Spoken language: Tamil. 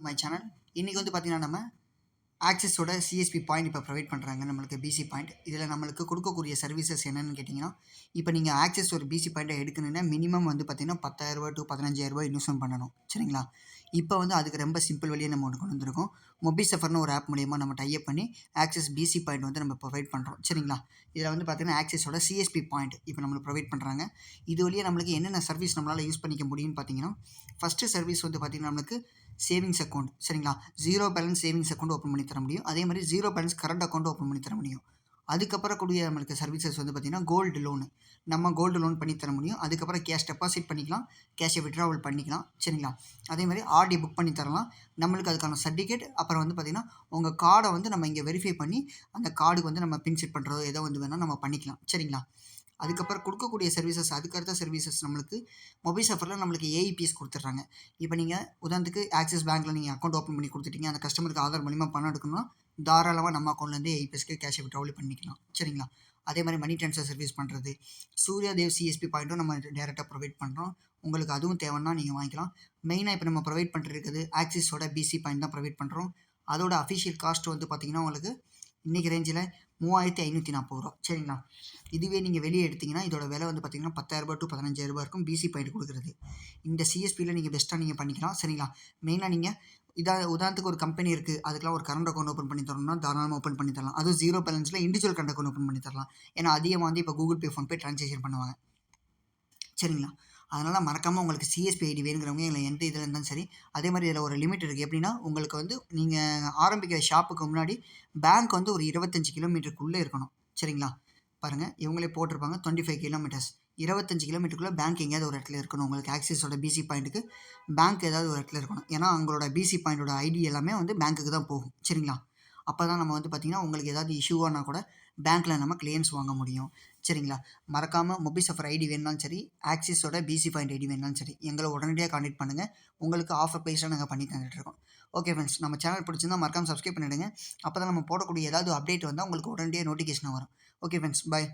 மை சேனல் இன்றைக்கி வந்து பார்த்திங்கன்னா நம்ம ஆக்சஸோட சிஎஸ்பி பாயிண்ட் இப்போ ப்ரொவைட் பண்ணுறாங்க நம்மளுக்கு பிசி பாயிண்ட் இதில் நம்மளுக்கு கொடுக்கக்கூடிய சர்வீசஸ் என்னென்னு கேட்டிங்கன்னா இப்போ நீங்கள் ஆக்சஸ் ஒரு பிசி பாயிண்ட்டை எடுக்கணுன்னா மினிமம் வந்து பார்த்திங்கன்னா பத்தாயிரரூபா டு பதினஞ்சாயிரரூபா இன்வெஸ்ட்மெண்ட் பண்ணணும். சரிங்களா? இப்போ வந்து அதுக்கு ரொம்ப சிம்பிள் வழியாக நம்ம ஒன்று கொண்டு வந்திருக்கோம். மொபி சஃபர்னு ஒரு ஆப் மூலியமாக நம்ம டைப் பண்ணி ஆக்சஸ் பிசி பாயிண்ட் வந்து நம்ம ப்ரொவைட் பண்ணுறோம் சரிங்களா? இதில் வந்து பார்த்திங்கன்னா ஆக்சஸோட சிஎஸ்பி பாயிண்ட் இப்போ நம்மளுக்கு ப்ரொவைட் பண்ணுறாங்க இது வழியாக நம்மளுக்கு என்னென்ன சர்வீஸ் நம்மளால் யூஸ் பண்ணிக்க முடியும்னு பார்த்தீங்கன்னா ஃபஸ்ட்டு சர்வீஸ் வந்து பார்த்திங்கன்னா நம்மளுக்கு சேவிங்ஸ் அக்கௌண்ட் சரிங்களா? Zero balance savings account open பண்ணி தர முடியும். அதே மாதிரி zero balance current account open பண்ணி தர முடியும். அதுக்கப்புறம் கூடிய நம்மளுக்கு சர்வீசஸ் வந்து பார்த்திங்கன்னா கோல்டு லோனு நம்ம கோல்டு லோன் பண்ணி தர முடியும். அதுக்கப்புறம் கேஷ் டெபாசிட் பண்ணிக்கலாம். கேஷை விட்ராவல் பண்ணிக்கலாம். சரிங்களா? அதே மாதிரி ஆர்டி புக் பண்ணி தரலாம். நம்மளுக்கு அதுக்கான சர்டிஃபிகேட் அப்புறம் வந்து பார்த்திங்கன்னா உங்கள் கார்டை வந்து நம்ம இங்கே வெரிஃபை பண்ணி அந்த கார்டுக்கு வந்து நம்ம பின்செட் பண்ணுறதோ ஏதோ வந்து வேணால் நம்ம பண்ணிக்கலாம். சரிங்களா? அதுக்கப்புறம் கொடுக்கக்கூடிய சர்வீசஸ் அதுக்கடுத்த சர்வீசஸ் நம்மளுக்கு மொபைல் சஃபரில் நம்மளுக்கு ஏஇபிஎஸ் கொடுத்துட்றாங்க. இப்போ நீங்கள் உதாரணத்துக்கு ஆக்சிஸ் பேங்க்கில் நீங்கள் அக்கௌண்ட் ஓப்பன் பண்ணி கொடுத்துட்டீங்க அந்த கஸ்டமருக்கு ஆதார் மூலிமா பணம் எடுக்கணும்னா தாராளமாக நம்ம அக்கௌண்ட்லேருந்து ஏஇபிஎஸ்க்கு கேஷ் ட்ராவல் பண்ணிக்கலாம். சரிங்களா? அதே மாதிரி மணி ட்ரான்ஸ்ஃபர் சர்வீஸ் பண்ணுறது சூர்யா தேவ் சிஎஸ்பி பாயிண்ட்டும் நம்ம டேரெக்டாக ப்ரொவைட் பண்ணுறோம் உங்களுக்கு அதுவும் தேவைன்னா நீங்கள் வாங்கிக்கலாம். மெயினாக இப்போ நம்ம ப்ரொவைட் பண்ணுறது ஆக்சிஸோட பிசி பாயிண்ட் தான் ப்ரொவைட் பண்ணுறோம் அதோட அஃபிஷியல் காஸ்ட் வந்து பார்த்திங்கன்னா உங்களுக்கு இன்றைக்கி ரேஞ்சில் மூவாயிரத்தி ஐநூற்றி நாற்பது ரூபா. சரிங்களா? இதுவே நீங்கள் வெளியே எடுத்திங்கன்னா இதோட விலை வந்து பார்த்திங்கன்னா பத்தாயிரரூபா டு பதினஞ்சாயிரரூபா இருக்கும் பிசி பாயிண்ட் கொடுக்குறது. இந்த சிஎஸ்பியில் நீங்கள் பெஸ்ட்டாக நீங்கள் பண்ணிக்கலாம். சரிங்களா? மெயினாக நீங்கள் இதாக உதாரணத்துக்கு ஒரு கம்பெனி இருக்குது அதுக்கெலாம் ஒரு கரண்ட் அக்கௌண்ட் ஓப்பன் பண்ணி தரணும்னா தாராளமாக ஓப்பன் பண்ணி தரலாம். அதுவும் ஜீரோ பேலன்ஸில் இண்டிவிஜுவல் கரண்ட் அக்கௌண்ட் ஓப்பன் பண்ணி தரலாம். ஏன்னா அதிகமாக வந்து இப்போ கூகுள் பே ஃபோன்பே ட்ரான்சாக்ஷன் பண்ணுவாங்க. சரிங்களா? அதனால் மறக்காமல் உங்களுக்கு சிஎஸ்பி ஐடி வேணுங்கிறவங்க இல்லை எந்த இதில் இருந்தாலும் சரி அதே மாதிரி இதில் ஒரு லிமிட் இருக்குது எப்படின்னா உங்களுக்கு வந்து நீங்கள் ஆரம்பிக்கிற ஷாப்புக்கு முன்னாடி பேங்க் வந்து ஒரு இருபத்தஞ்சி கிலோமீட்டருக்குள்ளே இருக்கணும். சரிங்களா? பாருங்கள் இவங்களே போட்டிருப்பாங்க. டுவெண்ட்டி ஃபைவ் கிலோமீட்டர்ஸ் இருபத்தஞ்சி கிலோமீட்டருக்குள்ளே பேங்க் எங்கேயாவது ஒரு இடத்துல இருக்கணும். உங்களுக்கு ஆக்சிஸோட பிசி பாயிண்ட்டுக்கு பேங்க் ஏதாவது ஒரு இடத்துல இருக்கணும். ஏன்னா அவங்களோட பிசி பாயிண்டோட ஐடி எல்லாமே வந்து பேங்க்குக்கு தான் போகும். சரிங்களா? அப்போ தான் நம்ம வந்து பார்த்திங்கன்னா உங்களுக்கு ஏதாவது இஷ்யூவானா கூட பேங்க்கில் நம்ம கிளைம்ஸ் வாங்க முடியும். சரிங்களா? மறக்காமல் மொபைல் சஃபர் ஐடி வேணாலும் சரி ஆக்சிஸோட பிசி பாயிண்ட் ஐடி வேணாலும் சரி எங்களை உடனடியாக கான்டெக்ட் பண்ணுங்கள் உங்களுக்கு ஆஃபர் ப்ரைஸில் நாங்கள் பண்ணி தந்துட்டுருக்கோம் ஓகே ஃப்ரெண்ட்ஸ் நம்ம சேனல் பிடிச்சிருந்தா மறக்காமல் சப்ஸ்கிரைப் பண்ணிவிடுங்க அப்போ தான் நம்ம போடக்கூடிய ஏதாவது அப்டேட் வந்தால் உங்களுக்கு உடனடியாக நோட்டிஃபிகேஷன் வரும். Okay friends bye